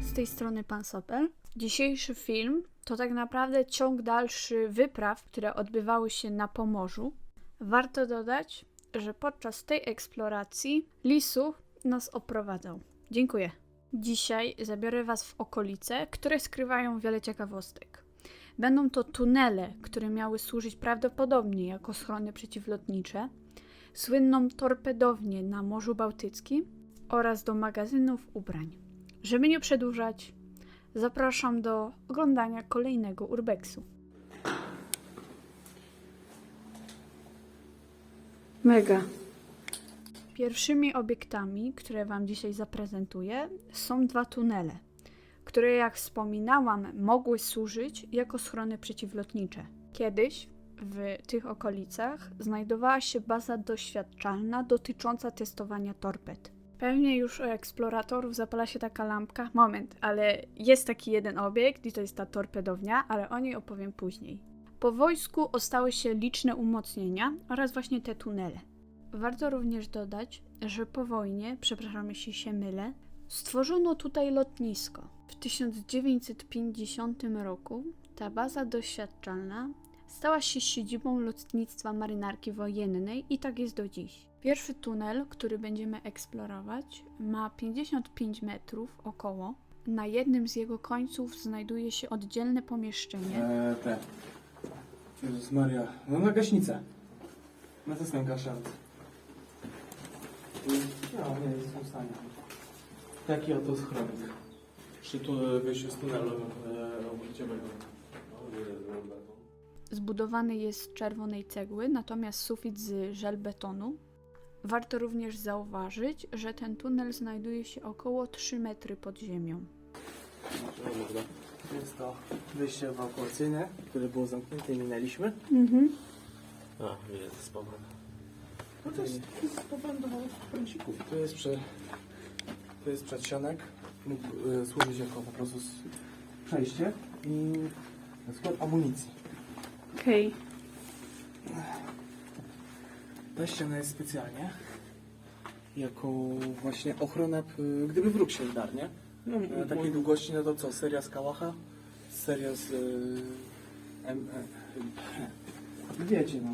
Z tej strony Pan Sopel. Dzisiejszy film to tak naprawdę ciąg dalszy wypraw, które odbywały się na Pomorzu. Warto dodać, że podczas tej eksploracji Lisu nas oprowadzał. Dziękuję. Dzisiaj zabiorę Was w okolice, które skrywają wiele ciekawostek. Będą to tunele, które miały służyć prawdopodobnie jako schrony przeciwlotnicze, słynną torpedownię na Morzu Bałtyckim oraz do magazynów ubrań. Żeby nie przedłużać, zapraszam do oglądania kolejnego urbexu. Mega. Pierwszymi obiektami, które Wam dzisiaj zaprezentuję, są dwa tunele, które, jak wspominałam, mogły służyć jako schrony przeciwlotnicze. Kiedyś w tych okolicach znajdowała się baza doświadczalna dotycząca testowania torped. Pewnie już u eksploratorów zapala się taka lampka. Moment, ale jest taki jeden obiekt i to jest ta torpedownia, ale o niej opowiem później. Po wojsku ostały się liczne umocnienia oraz właśnie te tunele. Warto również dodać, że po wojnie, przepraszam jeśli się mylę, stworzono tutaj lotnisko. W 1950 roku ta baza doświadczalna stała się siedzibą lotnictwa marynarki wojennej i tak jest do dziś. Pierwszy tunel, który będziemy eksplorować, ma 55 metrów około. Na jednym z jego końców znajduje się oddzielne pomieszczenie. E, te. Jezus Maria. No na gaśnicę. Na to stęka szant. No, nie jest w stanie. Taki oto schronek. Przy tu wyjściu z tunelu e, obróciowego. Zbudowany jest z czerwonej cegły, natomiast sufit z żelbetonu. Warto również zauważyć, że ten tunel znajduje się około 3 metry pod ziemią. Jest to wyjście ewakuacyjne, które było zamknięte i minęliśmy. Mhm. A, jest z powrotem. No to jest, to jest do prącików. To jest, prze, to jest przedsionek. Mógł e, służyć jako po prostu przejście i skład amunicji. Okej. Ta ściana jest specjalnie jako właśnie ochrona, gdyby wróg się wdarł, nie? Na takiej długości, no to co, seria z Kałacha, seria z... e, M, e, wiecie no.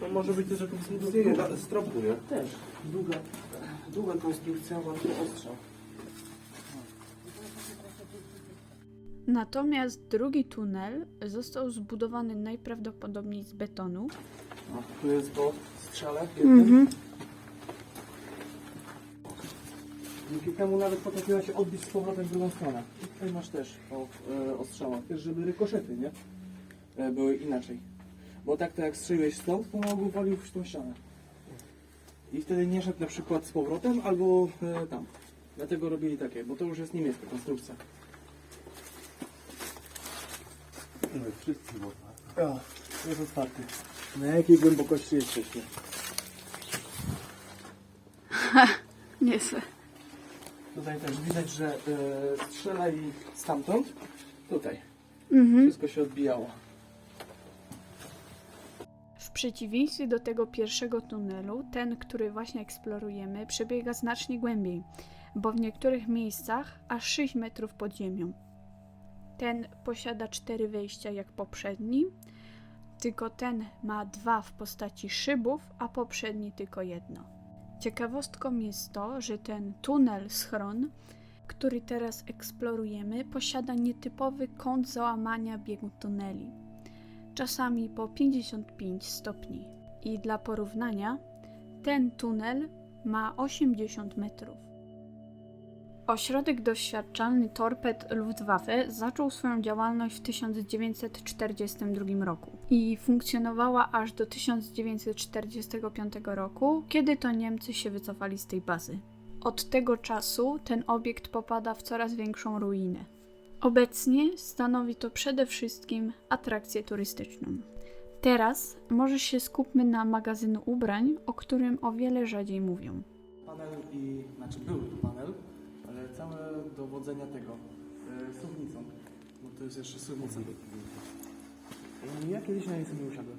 To może być też jakąś Długa- stropu, nie? Też, długa, długa konstrukcja, bardzo ostra. Natomiast drugi tunel został zbudowany najprawdopodobniej z betonu. No, tu jest po strzale jednym. Mhm. Dzięki temu nawet potrafiła się odbić z powrotem w drugą stronę. I tutaj masz też o, e, ostrzałach, też żeby rykoszety, nie? E, były inaczej. Bo tak to jak strzeliłeś stąd, pomogł walił w tą ścianę. I wtedy nie szedł na przykład z powrotem albo e, tam. Dlatego robili takie, bo to już jest niemiecka konstrukcja. Wszyscy O, jest otwarty. Na jakiej głębokości jesteśmy? Niezłe. Tutaj też widać, że e, strzelali stamtąd, tutaj. Mhm. Wszystko się odbijało. W przeciwieństwie do tego pierwszego tunelu, ten, który właśnie eksplorujemy, przebiega znacznie głębiej, bo w niektórych miejscach aż 6 metrów pod ziemią. Ten posiada cztery wejścia jak poprzedni, tylko ten ma dwa w postaci szybów, a poprzedni tylko jedno. Ciekawostką jest to, że ten tunel schron, który teraz eksplorujemy, posiada nietypowy kąt załamania biegu tuneli czasami po 55 stopni. I dla porównania, ten tunel ma 80 metrów. Ośrodek doświadczalny torped Luftwaffe zaczął swoją działalność w 1942 roku i funkcjonowała aż do 1945 roku, kiedy to Niemcy się wycofali z tej bazy. Od tego czasu ten obiekt popada w coraz większą ruinę. Obecnie stanowi to przede wszystkim atrakcję turystyczną. Teraz może się skupmy na magazynu ubrań, o którym o wiele rzadziej mówią. Panel i, znaczy był tu panel, dowodzenia tego, e, suwnicą. Bo to jest jeszcze suwnica. I ja kiedyś na niej sobie usiadłem.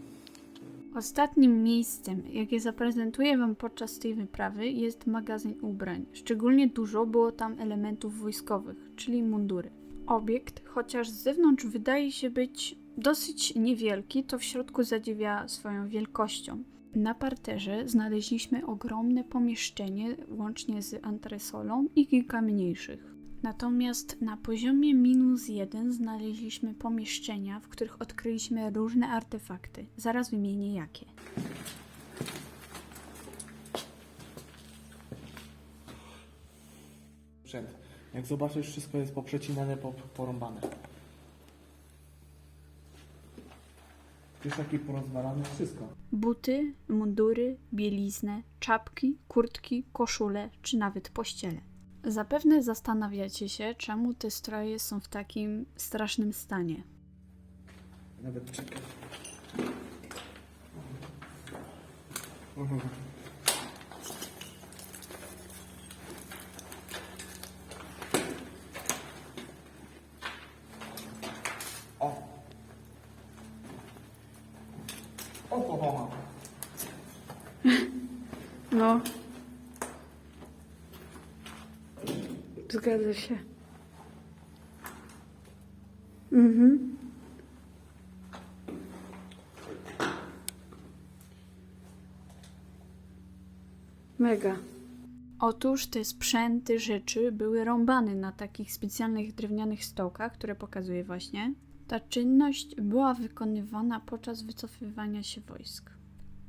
Ostatnim miejscem, jakie zaprezentuję Wam podczas tej wyprawy, jest magazyn ubrań. Szczególnie dużo było tam elementów wojskowych, czyli mundury. Obiekt, chociaż z zewnątrz wydaje się być dosyć niewielki, to w środku zadziwia swoją wielkością. Na parterze znaleźliśmy ogromne pomieszczenie, łącznie z antresolą i kilka mniejszych. Natomiast na poziomie minus jeden znaleźliśmy pomieszczenia, w których odkryliśmy różne artefakty. Zaraz wymienię jakie. Sprzęt. Jak zobaczysz, wszystko jest poprzecinane, po- porąbane. Wieszaki porozwalane, wszystko. Buty, mundury, bieliznę, czapki, kurtki, koszule czy nawet pościele. Zapewne zastanawiacie się, czemu te stroje są w takim strasznym stanie. Nawet czekaj. Oklahoma. No. Zgadza się. Mhm. Mega. Otóż te sprzęty, rzeczy były rąbane na takich specjalnych drewnianych stołkach, które pokazuję właśnie. Ta czynność była wykonywana podczas wycofywania się wojsk.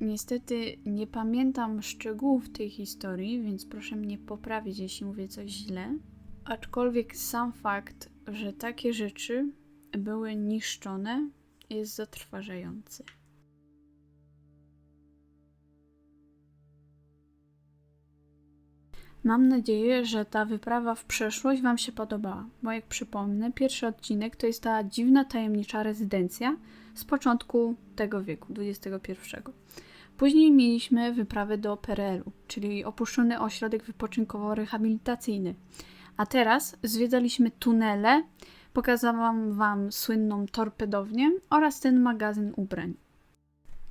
Niestety nie pamiętam szczegółów tej historii, więc proszę mnie poprawić, jeśli mówię coś źle. Aczkolwiek sam fakt, że takie rzeczy były niszczone, jest zatrważający. Mam nadzieję, że ta wyprawa w przeszłość Wam się podobała, bo jak przypomnę, pierwszy odcinek to jest ta dziwna, tajemnicza rezydencja z początku tego wieku, XXI. Później mieliśmy wyprawę do PRL-u, czyli opuszczony ośrodek wypoczynkowo-rehabilitacyjny. A teraz zwiedzaliśmy tunele, pokazałam Wam słynną torpedownię oraz ten magazyn ubrań.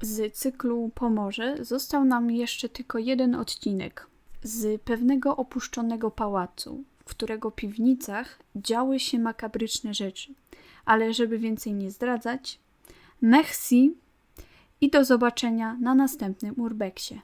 Z cyklu Pomorze został nam jeszcze tylko jeden odcinek z pewnego opuszczonego pałacu, w którego piwnicach działy się makabryczne rzeczy. Ale żeby więcej nie zdradzać, merci i do zobaczenia na następnym urbeksie.